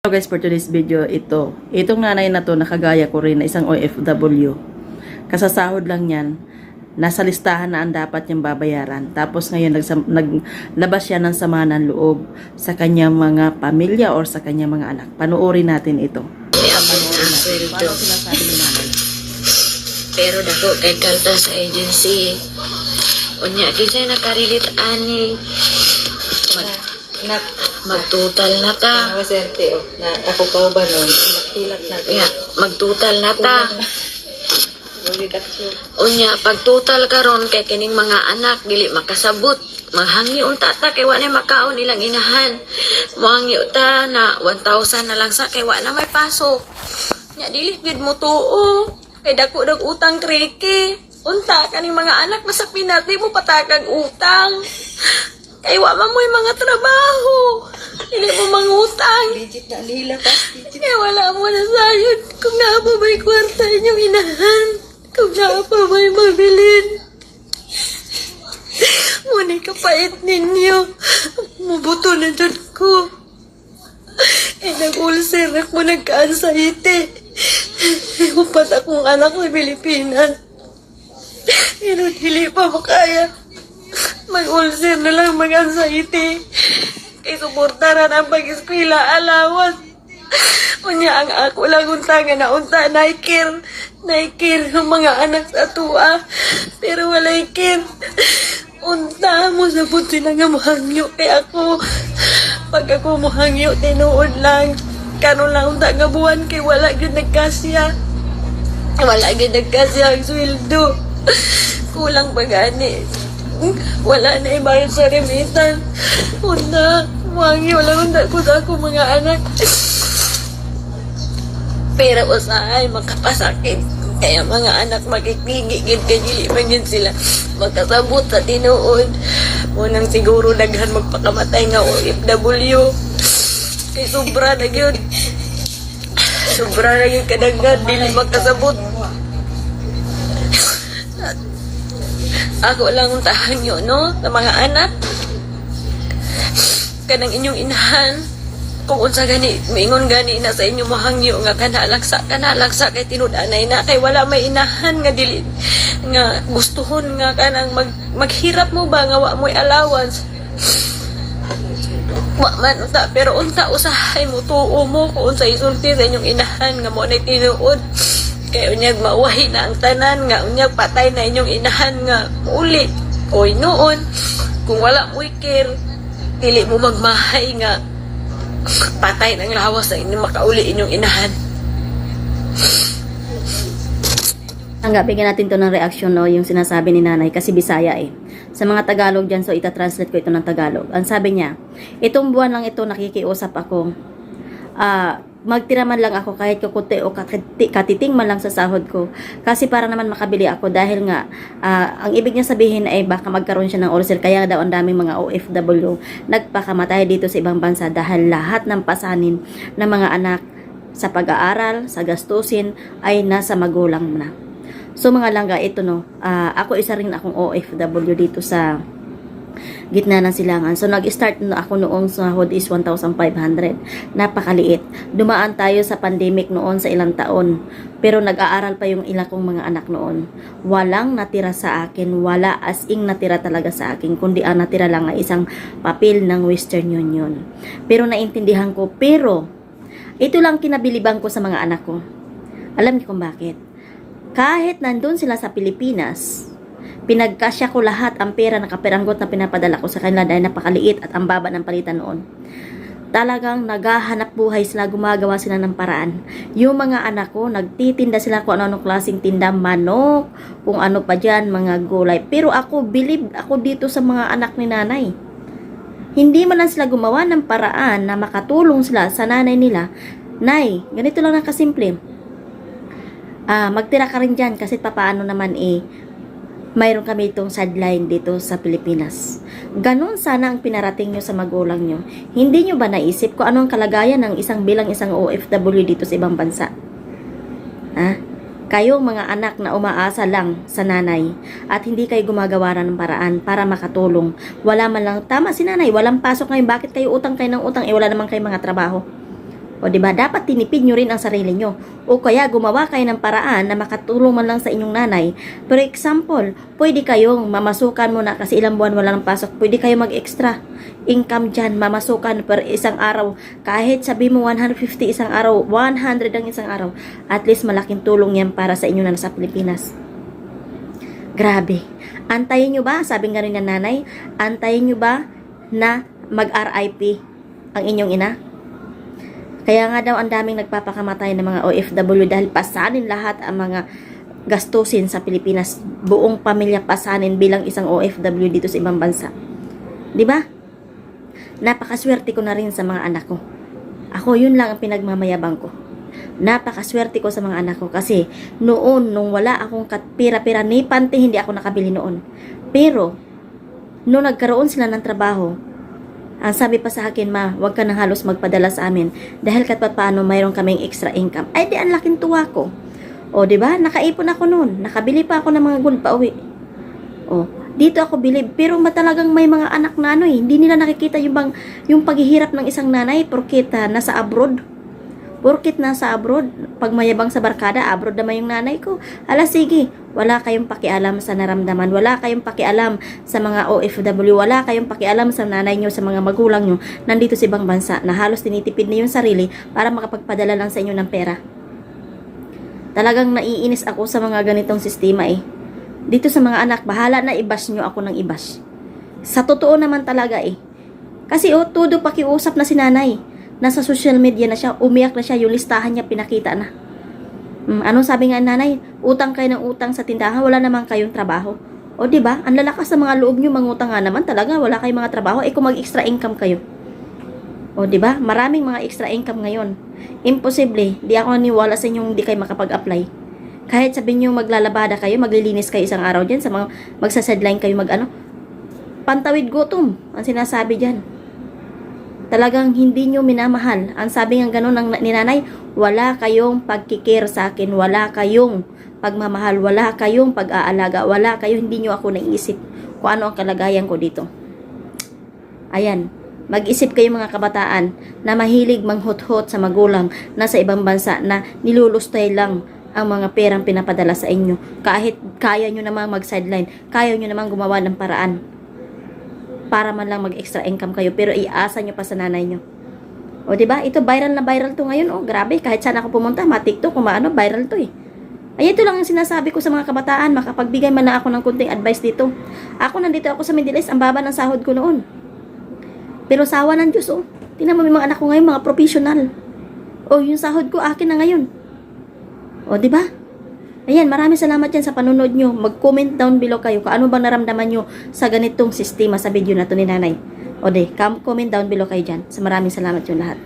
Hello guys, for today's video, ito. Itong nanay na to, nakagaya ko rin na isang OFW. Kasasahod lang yan. Nasa listahan na ang dapat niyang babayaran. Tapos ngayon, nagsam- naglabas siya ng sama ng loob sa kanyang mga pamilya or sa kanyang mga anak. Panoorin natin ito. Panoorin natin. Paano sinasabi ni nanay? Pero dako kay kalta sa agency. Unya kisay nakarilit ani. Nak, magtutal na ta. ako serte, oh. Na, ako pa ba nun? Hilak na. Ya, magtutal na ta. Unya pagtutal karon kay kining mga anak dili makasabot. Manghangi unta ta kay wa na makaon ilang inahan. Manghangi ta na 1,000 na lang sa kay wa na may pasok. Nya dili gid mo tuo. Kay dako dag utang kreke. Unta kaning mga anak basta pinati mo patakag utang. Kay wa man mo'y mga trabaho. Dili mo mangutang. Legit na nila pa. Legit. Eh, wala mo na sayod. Kung naapa ba'y kwarta inyong inahan. Kung naapa ba'y mabilin. Muna kapait ninyo. Mubuto na dyan ko. Eh, nag-ulcer ako nagka-anxiety. Upat akong anak sa Pilipinas. Pero dili pa makaya. Mag-ulcer na lang mag-anxiety. Kay suportaran ang pag-eskwela alawas. Unya ang ako lang unta nga na unta naikir. Naikir ang mga anak sa tuwa. Pero walay kir. Unta mo sa puti na nga mohangyo kay ako. Pag ako mohangyo, tinuod lang. Kanon lang unta nga buwan kay wala gyud nagkasya. Wala gyud nagkasya ang sweldo. Kulang pa gani. Wala na ibayad sa remitan. Una, wangi, wala unta ko sa ako mga anak. Pero usahay, makapasakit. Kaya mga anak makikigigid kay yun sila magkasabot sa tinuod. Munang siguro daghan magpakamatay nga OFW. Kay sobra na yun. Sobra na yun kadaghan, dili makasabot. Ako lang ang tahan nyo, no? Sa mga anak. Kanang inyong inahan. Kung unsa gani, mingon gani na sa inyo mahangyo nga kanalaksa, kanalaksa kay tinud-anay na kay wala may inahan nga dili nga gustuhon nga kanang mag, maghirap mo ba nga wa mo'y allowance. Wa man unta, pero unta usahay mo tuo mo kung unsa isulti sa inyong inahan nga mo na tinuod. Kay unyag mauwahi na ang tanan nga unyag patay na inyong inahan nga uli. Oy noon, kung wala mo care, dili mo magmahay nga patay ng lawas na inyong makauli inyong inahan. Tanggap, bigyan natin to ng reaction, no, yung sinasabi ni nanay, kasi Bisaya eh. Sa mga Tagalog dyan, so ita-translate ko ito ng Tagalog. Ang sabi niya, itong buwan lang ito nakikiusap ako, ah, magtira man lang ako kahit kukunti o katiting man lang sa sahod ko. Kasi para naman makabili ako dahil nga, ah, ang ibig niya sabihin ay baka magkaroon siya ng ulcer. Kaya daw ang daming mga OFW nagpakamatay dito sa ibang bansa dahil lahat ng pasanin ng mga anak sa pag-aaral, sa gastusin ay nasa magulang na. So mga langga, ito no, ah, ako isa rin akong OFW dito sa gitna ng silangan. So nag-start na ako noong sahod is 1,500. Napakaliit. Dumaan tayo sa pandemic noon sa ilang taon. Pero nag-aaral pa yung ilang kong mga anak noon. Walang natira sa akin, wala as in natira talaga sa akin, kundi ang natira lang ay isang papel ng Western Union. Pero naintindihan ko, pero ito lang kinabilibang ko sa mga anak ko. Alam niyo kung bakit? Kahit nandun sila sa Pilipinas, pinagkasya ko lahat ang pera na kaperanggot na pinapadala ko sa kanila dahil napakaliit at ang baba ng palitan noon. Talagang naghahanap buhay sila, gumagawa sila ng paraan. Yung mga anak ko, nagtitinda sila kung ano-ano klaseng tinda, manok, kung ano pa dyan, mga gulay. Pero ako, believe ako dito sa mga anak ni nanay. Hindi man lang sila gumawa ng paraan na makatulong sila sa nanay nila. Nay, ganito lang na kasimple. Ah, magtira ka rin dyan kasi papaano naman eh, mayroon kami itong sideline dito sa Pilipinas. Ganon sana ang pinarating nyo sa magulang nyo. Hindi nyo ba naisip kung anong kalagayan ng isang bilang isang OFW dito sa ibang bansa? Ha? Kayong mga anak na umaasa lang sa nanay at hindi kayo gumagawa ng paraan para makatulong. Wala man lang, tama si nanay, walang pasok ngayon. Bakit kayo utang kayo ng utang? Eh wala naman kayo mga trabaho. O ba dapat tinipid nyo rin ang sarili nyo. O kaya gumawa kayo ng paraan na makatulong man lang sa inyong nanay. For example, pwede kayong mamasukan mo na kasi ilang buwan wala ng pasok. Pwede kayo mag-extra income dyan, mamasukan per isang araw. Kahit sabi mo 150 isang araw, 100 ang isang araw. At least malaking tulong yan para sa inyo na nasa Pilipinas. Grabe. Antayin nyo ba, sabi nga rin ng nanay, antayin nyo ba na mag-RIP ang inyong ina? Kaya nga daw ang daming nagpapakamatay ng mga OFW dahil pasanin lahat ang mga gastusin sa Pilipinas. Buong pamilya pasanin bilang isang OFW dito sa ibang bansa. 'Di ba? Napakaswerte ko na rin sa mga anak ko. Ako yun lang ang pinagmamayabang ko. Napakaswerte ko sa mga anak ko kasi noon nung wala akong pira-pira ni pante hindi ako nakabili noon. Pero nung nagkaroon sila ng trabaho, ang sabi pa sa akin, ma, wag ka nang halos magpadala sa amin dahil kat paano mayroon kaming extra income. Ay, di ang laking tuwa ko. O, di ba? Nakaipon ako noon. Nakabili pa ako ng mga gold pa uwi. O, dito ako bilib. Pero matalagang may mga anak na ano eh. Hindi nila nakikita yung, bang, yung paghihirap ng isang nanay porkit ah, nasa abroad. Porkit nasa abroad, pag mayabang sa barkada, abroad naman yung nanay ko. Ala sige, wala kayong pakialam sa naramdaman, wala kayong pakialam sa mga OFW, wala kayong pakialam sa nanay nyo, sa mga magulang nyo, nandito sa ibang bansa, na halos tinitipid na yung sarili para makapagpadala lang sa inyo ng pera. Talagang naiinis ako sa mga ganitong sistema eh. Dito sa mga anak, bahala na i-bash nyo ako ng i-bash. Sa totoo naman talaga eh. Kasi oh, todo pakiusap na si nanay. Nasa social media na siya, umiyak na siya, yung listahan niya pinakita na. Mm, anong sabi nga nanay? Utang kayo ng utang sa tindahan, wala naman kayong trabaho. O di ba? Ang lalakas sa mga loob niyo mangutang nga naman talaga, wala kayong mga trabaho, eh kung mag-extra income kayo. O di ba? Maraming mga extra income ngayon. Imposible, di ako naniwala sa inyong hindi kayo makapag-apply. Kahit sabihin niyo maglalabada kayo, maglilinis kayo isang araw diyan sa mga magsa-sideline kayo mag ano, pantawid gutom ang sinasabi diyan. Talagang hindi nyo minamahal. Ang sabi nga ganun ng ni nanay, wala kayong pagkikir sa akin, wala kayong pagmamahal, wala kayong pag-aalaga, wala kayo, hindi nyo ako naisip kung ano ang kalagayan ko dito. Ayan, mag-isip kayo mga kabataan na mahilig manghuthot sa magulang na sa ibang bansa na nilulustay lang ang mga perang pinapadala sa inyo. Kahit kaya nyo namang mag-sideline, kaya nyo namang gumawa ng paraan para man lang mag-extra income kayo pero iasa nyo pa sa nanay nyo. O di ba? Ito viral na viral to ngayon. Oh, grabe. Kahit saan ako pumunta, ma-TikTok, kung maano, viral to eh. Ay, ito lang ang sinasabi ko sa mga kabataan. Makapagbigay man lang ako ng kunting advice dito. Ako nandito ako sa Middle East, ang baba ng sahod ko noon. Pero sawa ng Diyos, oh. Tingnan mo yung mga anak ko ngayon, mga professional. Oh, yung sahod ko, akin na ngayon. O, di ba? Ayan, maraming salamat dyan sa panunod nyo. Mag-comment down below kayo kung ano bang naramdaman nyo sa ganitong sistema sa video na to ni nanay. O de, comment down below kayo dyan. Sa maraming salamat yung lahat.